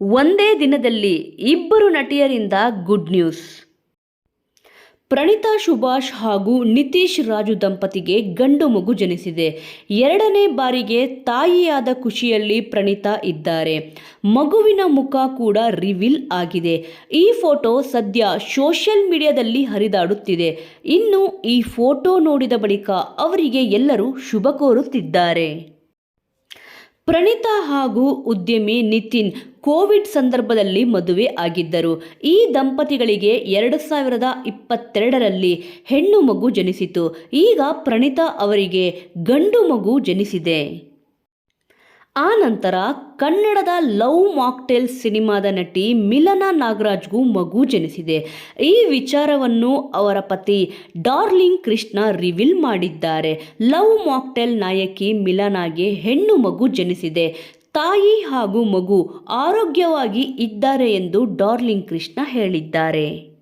ಒಂದೇ ದಿನದಲ್ಲಿ ಇಬ್ಬರು ನಟಿಯರಿಂದ ಗುಡ್ ನ್ಯೂಸ್. ಪ್ರಣೀತಾ, ಸುಭಾಷ್ ಹಾಗೂ ನಿತೀಶ್ ರಾಜು ದಂಪತಿಗೆ ಗಂಡು ಮಗು ಜನಿಸಿದೆ. ಎರಡನೇ ಬಾರಿಗೆ ತಾಯಿಯಾದ ಖುಷಿಯಲ್ಲಿ ಪ್ರಣೀತಾ ಇದ್ದಾರೆ. ಮಗುವಿನ ಮುಖ ಕೂಡ ರಿವೀಲ್ ಆಗಿದೆ. ಈ ಫೋಟೋ ಸದ್ಯ ಸೋಷಿಯಲ್ ಮೀಡಿಯಾದಲ್ಲಿ ಹರಿದಾಡುತ್ತಿದೆ. ಇನ್ನು ಈ ಫೋಟೋ ನೋಡಿದ ಬಳಿಕ ಅವರಿಗೆ ಎಲ್ಲರೂ ಶುಭ ಕೋರುತ್ತಿದ್ದಾರೆ. ಪ್ರಣೀತಾ ಹಾಗೂ ಉದ್ಯಮಿ ನಿತಿನ್ ಕೋವಿಡ್ ಸಂದರ್ಭದಲ್ಲಿ ಮದುವೆ ಆಗಿದ್ದರು. ಈ ದಂಪತಿಗಳಿಗೆ ಎರಡು ಸಾವಿರದ ಇಪ್ಪತ್ತೆರಡರಲ್ಲಿ ಹೆಣ್ಣು ಮಗು ಜನಿಸಿತು. ಈಗ ಪ್ರಣೀತಾ ಅವರಿಗೆ ಗಂಡು ಮಗು ಜನಿಸಿದೆ. ಆ ನಂತರ ಕನ್ನಡದ ಲವ್ ಮಾಕ್ಟೇಲ್ ಸಿನಿಮಾದ ನಟಿ ಮಿಲನಾ ನಾಗರಾಜ್ಗೂ ಮಗು ಜನಿಸಿದೆ. ಈ ವಿಚಾರವನ್ನು ಅವರ ಪತಿ ಡಾರ್ಲಿಂಗ್ ಕೃಷ್ಣ ರಿವೀಲ್ ಮಾಡಿದ್ದಾರೆ. ಲವ್ ಮಾಕ್ಟೇಲ್ ನಾಯಕಿ ಮಿಲನಾಗೆ ಹೆಣ್ಣು ಮಗು ಜನಿಸಿದೆ. ತಾಯಿ ಹಾಗೂ ಮಗು ಆರೋಗ್ಯವಾಗಿ ಇದ್ದಾರೆ ಎಂದು ಡಾರ್ಲಿಂಗ್ ಕೃಷ್ಣ ಹೇಳಿದ್ದಾರೆ.